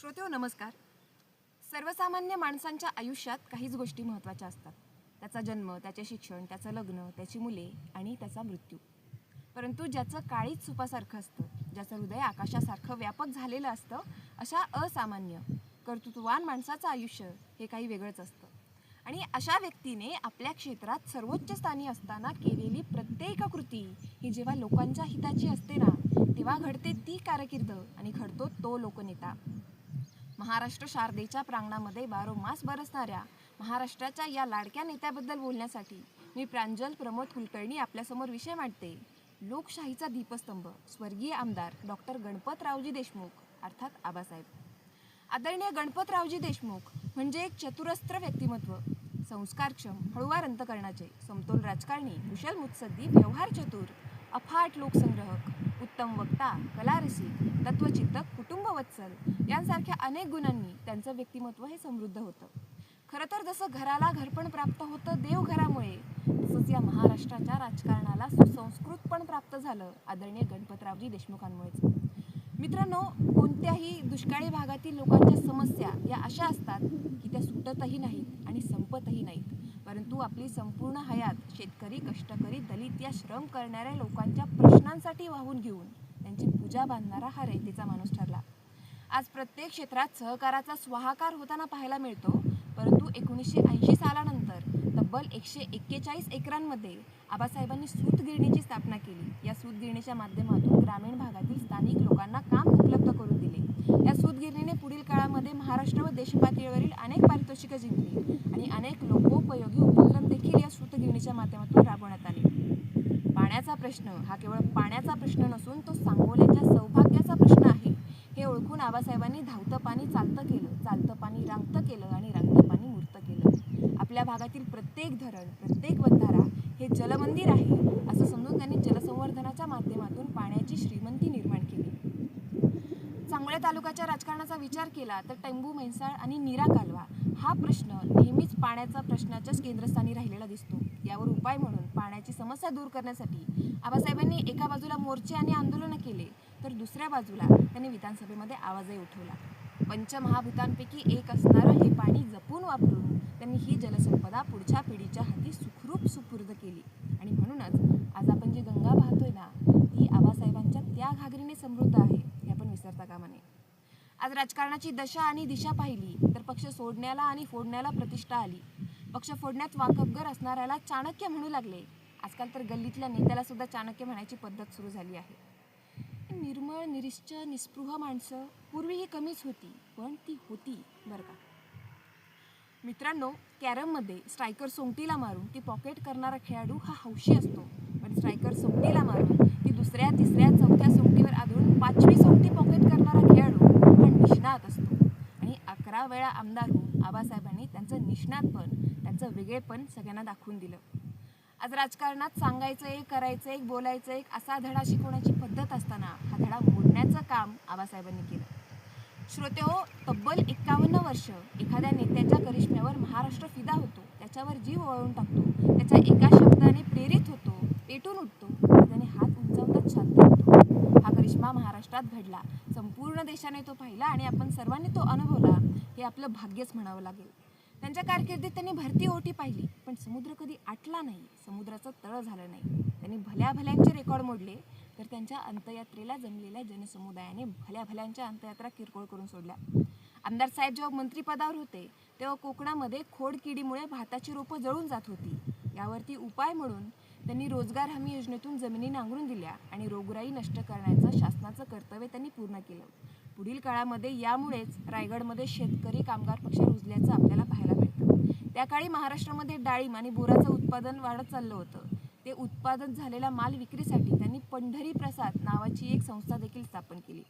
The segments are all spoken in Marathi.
श्रोतेहो नमस्कार. सर्वसामान्य माणसांच्या आयुष्यात काहीच गोष्टी महत्त्वाच्या असतात. त्याचा जन्म त्याचे शिक्षण त्याचं लग्न त्याची मुले आणि त्याचा मृत्यू. परंतु ज्याचं काळीच सुपासारखं असतं ज्याचं हृदय आकाशासारखं व्यापक झालेलं असतं अशा असामान्य कर्तृत्ववान माणसाचं आयुष्य हे काही वेगळंच असतं. आणि अशा व्यक्तीने आपल्या क्षेत्रात सर्वोच्च स्थानी असताना केलेली प्रत्येक कृती ही जेव्हा लोकांच्या हिताची असते ना तेव्हा घडते ती कारकीर्द आणि घडतो तो लोकनेता. महाराष्ट्र शारदेच्या प्रांगणामध्ये बारोमास बरसणाऱ्या महाराष्ट्राच्या या लाडक्या नेत्याबद्दल बोलण्यासाठी मी प्रांजल प्रमोद कुलकर्णी आपल्यासमोर विषय मांडते. लोकशाहीचा दीपस्तंभ स्वर्गीय आमदार डॉक्टर गणपतरावजी देशमुख अर्थात आबासाहेब. आदरणीय गणपतरावजी देशमुख म्हणजे एक चतुरस्त्र व्यक्तिमत्व संस्कारक्षम हळुवार अंतकरणाचे समतोल राजकारणी कुशल मुत्सद्दी व्यवहार चतुर अफाट लोकसंग्रहक उत्तम वक्ता कलारसिक तत्वचिंतक कुटुंबवत्सल यांसारख्या अनेक गुणांनी त्यांचं व्यक्तिमत्व हे समृद्ध होतं. खरं तर जसं घराला घरपण प्राप्त होतं देवघरामुळे तसंच या महाराष्ट्राच्या राजकारणाला सुसंस्कृत पण प्राप्त झालं आदरणीय गणपतरावजी देशमुखांमुळेच. मित्रांनो कोणत्याही दुष्काळी भागातील लोकांच्या समस्या या अशा असतात की त्या सुटतही नाहीत आणि संपतही नाहीत. परंतु आपली संपूर्ण हयात शेतकरी कष्टकरी दलित या श्रम करणाऱ्या लोकांच्या प्रश्नांसाठी वाहून घेऊन त्यांची पूजा बांधणारा हा रयतेचा माणूस ठरला. आज प्रत्येक क्षेत्रात सहकाराचा स्वाहाकार होताना पाहायला मिळतो. परंतु एकोणीसशे ऐंशी सालानंतर तब्बल एकशे एक्केचाळीस एकरांमध्ये आबासाहेबांनी सूतगिरणीची स्थापना केली. या सूतगिरणीच्या माध्यमातून ग्रामीण भागातील स्थानिक लोकांना काम उपलब्ध करून दिले. या सूतगिरणीने पुढील काळामध्ये महाराष्ट्र व देशपातळीवरील अनेक पारितोषिकं जिंकली आणि अनेक लोक उपयोगी उपक्रम देखील या सूतगिरणीच्या माध्यमातून राबवण्यात आले. पाण्याचा प्रश्न हा केवळ पाण्याचा प्रश्न नसून तो सांगोल्याच्या सौभाग्याचा प्रश्न आहे हे ओळखून आबासाहेबांनी धावतं पाणी चालतं केलं चालतं पाणी रांगतं केलं आणि रांगतं पाणी मूर्त केलं. आपल्या भागातील प्रत्येक धरण प्रत्येक बंधारा हे जलमंदिर आहे असं समजून त्यांनी जलसंवर्धनाच्या माध्यमातून पाण्याची श्रीमंत तालुक्याच्या राजकारणाचा विचार केला तर टेंबू म्हैसाळ आणि नीरा कालवा हा प्रश्न नेहमीच पाण्याचा प्रश्नाच्याच केंद्रस्थानी राहिलेला दिसतो. यावर उपाय म्हणून पाण्याची समस्या दूर करण्यासाठी आबासाहेबांनी एका बाजूला मोर्चे आणि आंदोलनं केले तर दुसऱ्या बाजूला त्यांनी विधानसभेमध्ये आवाजही उठवला. पंचमहाभूतांपैकी एक असणारं हे पाणी जपून वापरून त्यांनी ही जलसंपदा पुढच्या पिढीच्या हाती सुखरूप सुपूर्द केली. आणि म्हणूनच आज आपण जी गंगा पाहतोय ना ती आबासाहेबांच्या त्या घागरीने समृद्ध आहे हे आपण विसरता कामा नये. आज राजकारणाची दशा आणि दिशा पाहिली तर पक्ष सोडण्याला आणि फोडण्याला प्रतिष्ठा आली. पक्ष फोडण्यात वाकबगर असणाऱ्याला चाणक्य म्हणू लागले. आजकाल तर गल्लीतल्या नेत्याला सुद्धा चाणक्य म्हणायची पद्धत सुरू झाली आहे. निर्मळ निरिश्च निस्पृह माणसं पूर्वी ही कमीच होती पण ती होती बरं का. मित्रांनो कॅरममध्ये स्ट्रायकर सोंगटीला मारून ती पॉकेट करणारा खेळाडू हा हौशी असतो. पण स्ट्रायकर सोंगटीला मारून ती दुसऱ्या तिसऱ्या चौथ्या सोंगटीवर आदळून पाचवी सोंगटी पॉकेट करणारा खेळाडू आपण निष्णात असतो. आणि अकरा वेळा आमदार होऊन आबासाहेबांनी त्यांचं निष्णातपण त्यांचं वेगळेपण सगळ्यांना दाखवून दिलं. आज राजकारणात सांगायचं एक करायचं एक बोलायचं एक असा धडा शिकवण्याची पद्धत असताना हा धडा मोडण्याचं काम आबासाहेबांनी केलं. श्रोते हो तब्बल एक्कावन्न वर्ष एखाद्या नेत्याच्या करिश्म्यावर महाराष्ट्र फिदा होतो. त्याच्यावर जीव वळून टाकतो. त्याच्या एका शब्दाने प्रेरित होतो पेटून उठतो आणि त्याने हात उंचावताच शांत सिनेमा महाराष्ट्रात घडला. संपूर्ण देशाने तो पाहिला आणि आपण सर्वांनी तो अनुभवला. हे आपलं भाग्यच म्हणावं लागेल. त्यांच्या कारकिर्दीत त्यांनी भरती ओटी पाहिली पण समुद्र कधी आटला नाही. समुद्राचं तळ झालं नाही. त्यांनी भल्या भल्यांचे रेकॉर्ड मोडले तर त्यांच्या अंतयात्रेला जमलेल्या जनसमुदायाने भल्या भल्यांच्या अंतयात्रा किरकोळ करून सोडल्या. आमदार साहेब जेव्हा मंत्रिपदावर होते तेव्हा कोकणामध्ये खोड किडीमुळे भाताची रोपं जळून जात होती. यावरती उपाय म्हणून त्यांनी रोजगार हमी योजनेतून जमिनी नांगरून दिल्या आणि रोगराई नष्ट करण्याचं शासनाचं कर्तव्य त्यांनी पूर्ण केलं. पुढील काळामध्ये यामुळेच रायगडमध्ये शेतकरी कामगार पक्ष रुजल्याचं आपल्याला पाहायला मिळतं. त्या काळी महाराष्ट्रामध्ये डाळिंब आणि बोराचं उत्पादन वाढत चाललं होतं. ते उत्पादन झालेला माल विक्रीसाठी त्यांनी पंढरी प्रसाद नावाची एक संस्था देखील स्थापन केली.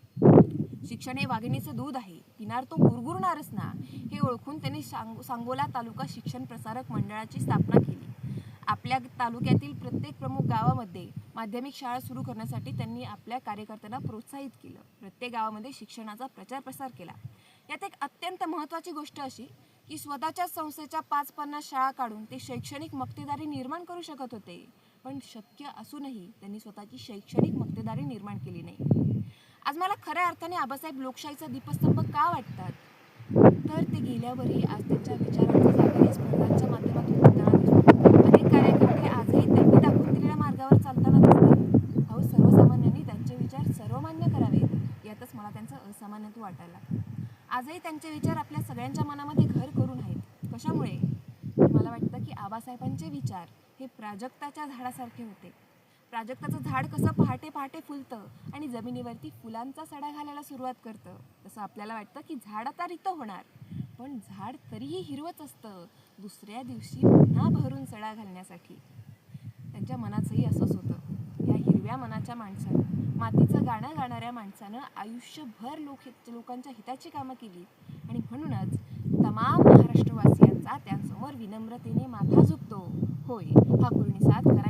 शिक्षण हे वाघिणीचं दूध आहे. पिणार तो गुरगुरणारच ना हे ओळखून त्यांनी सांग सांगोला तालुका शिक्षण प्रसारक मंडळाची स्थापना केली. आपल्या तालुक्यातील प्रत्येक प्रमुख गावामध्ये माध्यमिक शाळा सुरू करण्यासाठी त्यांनी आपल्या कार्यकर्त्यांना प्रोत्साहित केलं. प्रत्येक गावामध्ये शिक्षणाचा प्रचार प्रसार केला. यात एक अत्यंत महत्त्वाची गोष्ट अशी की स्वतःच्या संस्थेच्या पाच पन्नास शाळा काढून ते शैक्षणिक मक्तेदारी निर्माण करू शकत होते. पण शक्य असूनही त्यांनी स्वतःची शैक्षणिक मक्तेदारी निर्माण केली नाही. आज मला खऱ्या अर्थाने आबासाहेब लोकशाहीचा दीपस्तंभ का वाटतात? तर ते गेल्यावरही आज त्यांच्या विचारांचा जागाने स्पर्धांच्या माध्यमातून होताना दिसतो अनेक कार्यकर्ते आजही त्यांनी दाखवून दिलेल्या मार्गावर चालताना दिसतात अहो सर्वसामान्यांनी त्यांचे विचार सर्वमान्य करावेत यातच मला सामान्यतः वाटायला आजही त्यांचे विचार आपल्या सगळ्यांच्या मनामध्ये घर करून आहेत. कशामुळे? मला वाटतं की आबासाहेबांचे विचार हे प्राजक्ताच्या झाडासारखे होते. प्राजक्ताचं झाड कसं पहाटे पहाटे फुलतं आणि जमिनीवरती फुलांचा सडा घालायला सुरुवात करतं तसं आपल्याला वाटतं की झाड आता रितं होणार. पण झाड तरीही हिरवत असतं दुसऱ्या दिवशी पुन्हा भरून सडा घालण्यासाठी. त्यांच्या मनाचंही असंच होतं. या हिरव्या मनाच्या माणसानं मातीचं गाणं गाणाऱ्या माणसानं आयुष्यभर लोक लोकांच्या हिताची कामं केली. आणि म्हणूनच तमाम महाराष्ट्रवासियांचा त्यांसमोर विनम्रतेने माथा झुकतो. होय हा पूर्णिसाद करा